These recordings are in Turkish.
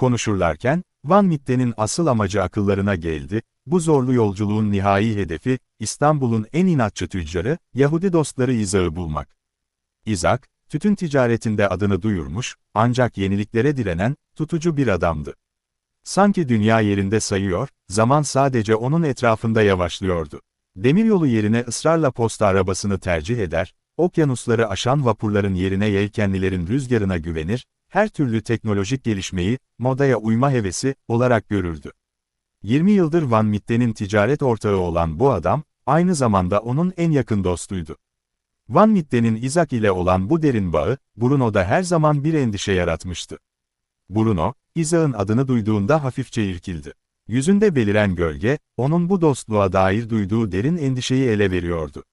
Konuşurlarken, Van Mitte'nin asıl amacı akıllarına geldi, bu zorlu yolculuğun nihai hedefi, İstanbul'un en inatçı tüccarı, Yahudi dostları İzak'ı bulmak. İzak, tütün ticaretinde adını duyurmuş, ancak yeniliklere direnen, tutucu bir adamdı. Sanki dünya yerinde sayıyor, zaman sadece onun etrafında yavaşlıyordu. Demiryolu yerine ısrarla posta arabasını tercih eder, okyanusları aşan vapurların yerine yelkenlilerin rüzgarına güvenir, her türlü teknolojik gelişmeyi, modaya uyma hevesi, olarak görürdü. 20 yıldır Van Mitte'nin ticaret ortağı olan bu adam, aynı zamanda onun en yakın dostuydu. Van Mitte'nin Isaac ile olan bu derin bağı, Bruno'da her zaman bir endişe yaratmıştı. Bruno, Isaac'ın adını duyduğunda hafifçe irkildi. Yüzünde beliren gölge, onun bu dostluğa dair duyduğu derin endişeyi ele veriyordu.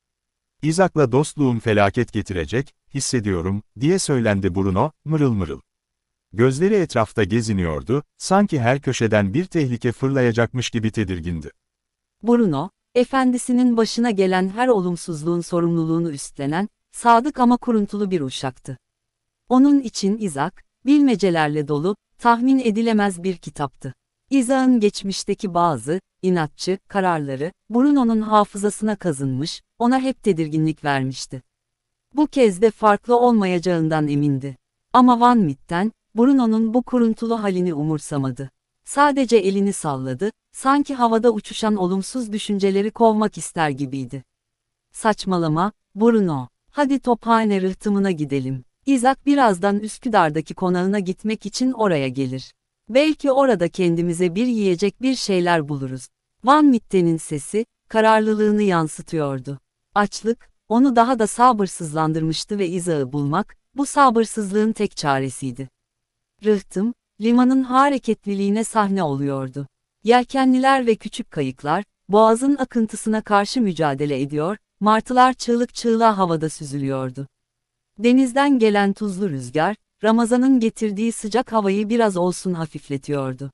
Isaac'la dostluğum felaket getirecek, hissediyorum, diye söylendi Bruno, mırıl mırıl. Gözleri etrafta geziniyordu, sanki her köşeden bir tehlike fırlayacakmış gibi tedirgindi. Bruno, efendisinin başına gelen her olumsuzluğun sorumluluğunu üstlenen, sadık ama kuruntulu bir uşaktı. Onun için İzak, bilmecelerle dolu, tahmin edilemez bir kitaptı. İzak'ın geçmişteki bazı, inatçı, kararları, Bruno'nun hafızasına kazınmış, ona hep tedirginlik vermişti. Bu kez de farklı olmayacağından emindi. Ama Van Mit'ten, Bruno'nun bu kuruntulu halini umursamadı. Sadece elini salladı, sanki havada uçuşan olumsuz düşünceleri kovmak ister gibiydi. Saçmalama, Bruno. Hadi tophane rıhtımına gidelim. İzak birazdan Üsküdar'daki konağına gitmek için oraya gelir. Belki orada kendimize bir yiyecek bir şeyler buluruz. Van Mitte'nin sesi, kararlılığını yansıtıyordu. Açlık, onu daha da sabırsızlandırmıştı ve İzak'ı bulmak, bu sabırsızlığın tek çaresiydi. Rıhtım, limanın hareketliliğine sahne oluyordu. Yelkenliler ve küçük kayıklar, boğazın akıntısına karşı mücadele ediyor, martılar çığlık çığlığa havada süzülüyordu. Denizden gelen tuzlu rüzgar, Ramazan'ın getirdiği sıcak havayı biraz olsun hafifletiyordu.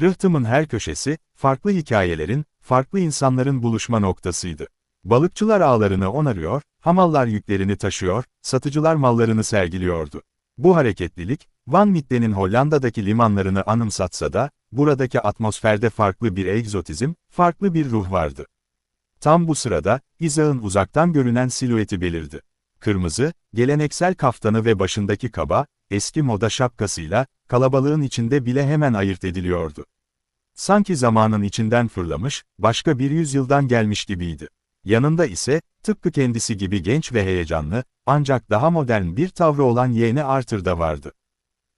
Rıhtımın her köşesi, farklı hikayelerin, farklı insanların buluşma noktasıydı. Balıkçılar ağlarını onarıyor, hamallar yüklerini taşıyor, satıcılar mallarını sergiliyordu. Bu hareketlilik, Van Mitte'nin Hollanda'daki limanlarını anımsatsa da, buradaki atmosferde farklı bir egzotizm, farklı bir ruh vardı. Tam bu sırada, İzak'ın uzaktan görünen silüeti belirdi. Kırmızı, geleneksel kaftanı ve başındaki kaba, eski moda şapkasıyla, kalabalığın içinde bile hemen ayırt ediliyordu. Sanki zamanın içinden fırlamış, başka bir yüzyıldan gelmiş gibiydi. Yanında ise, tıpkı kendisi gibi genç ve heyecanlı, ancak daha modern bir tavrı olan yeğeni Arthur da vardı.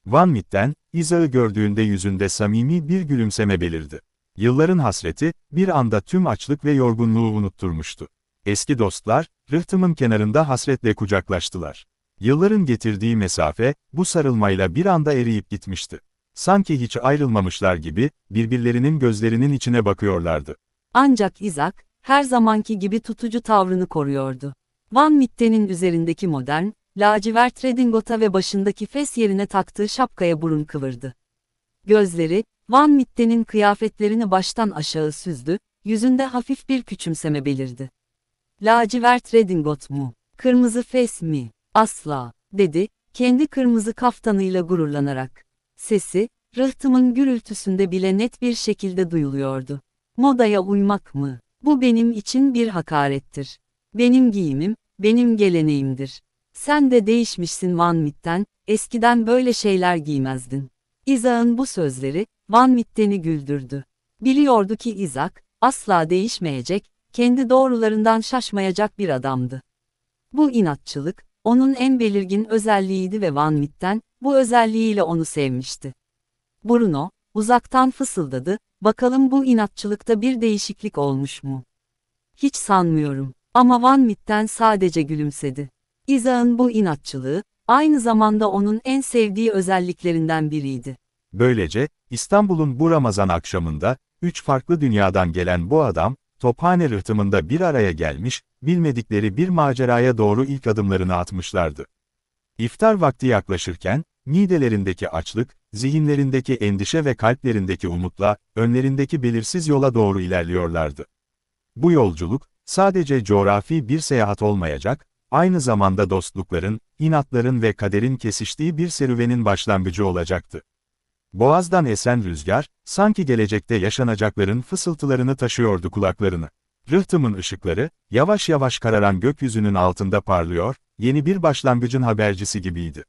Van Mit'ten, İza'yı gördüğünde yüzünde samimi bir gülümseme belirdi. Yılların hasreti, bir anda tüm açlık ve yorgunluğu unutturmuştu. Eski dostlar, rıhtımın kenarında hasretle kucaklaştılar. Yılların getirdiği mesafe, bu sarılmayla bir anda eriyip gitmişti. Sanki hiç ayrılmamışlar gibi, birbirlerinin gözlerinin içine bakıyorlardı. Ancak İzak, her zamanki gibi tutucu tavrını koruyordu. Van Mitte'nin üzerindeki modern, lacivert redingota ve başındaki fes yerine taktığı şapkaya burun kıvırdı. Gözleri, Van Mitte'nin kıyafetlerini baştan aşağı süzdü, yüzünde hafif bir küçümseme belirdi. Lacivert redingot mu? Kırmızı fes mi? Asla, dedi, kendi kırmızı kaftanıyla gururlanarak. Sesi, rıhtımın gürültüsünde bile net bir şekilde duyuluyordu. Modaya uymak mı? Bu benim için bir hakarettir. Benim giyimim, benim geleneğimdir. Sen de değişmişsin Van Mit'ten, eskiden böyle şeyler giymezdin. İzak'ın bu sözleri, Van Mitten'i güldürdü. Biliyordu ki İzak, asla değişmeyecek, kendi doğrularından şaşmayacak bir adamdı. Bu inatçılık, onun en belirgin özelliğiydi ve Van Mitten, bu özelliğiyle onu sevmişti. Bruno, uzaktan fısıldadı, bakalım bu inatçılıkta bir değişiklik olmuş mu? Hiç sanmıyorum, ama Van Mitten sadece gülümsedi. İzak'ın bu inatçılığı, aynı zamanda onun en sevdiği özelliklerinden biriydi. Böylece, İstanbul'un bu Ramazan akşamında, üç farklı dünyadan gelen bu adam, Tophane rıhtımında bir araya gelmiş, bilmedikleri bir maceraya doğru ilk adımlarını atmışlardı. İftar vakti yaklaşırken, midelerindeki açlık, zihinlerindeki endişe ve kalplerindeki umutla, önlerindeki belirsiz yola doğru ilerliyorlardı. Bu yolculuk, sadece coğrafi bir seyahat olmayacak, aynı zamanda dostlukların, inatların ve kaderin kesiştiği bir serüvenin başlangıcı olacaktı. Boğazdan esen rüzgar, sanki gelecekte yaşanacakların fısıltılarını taşıyordu kulaklarını. Rıhtımın ışıkları, yavaş yavaş kararan gökyüzünün altında parlıyor, yeni bir başlangıcın habercisi gibiydi.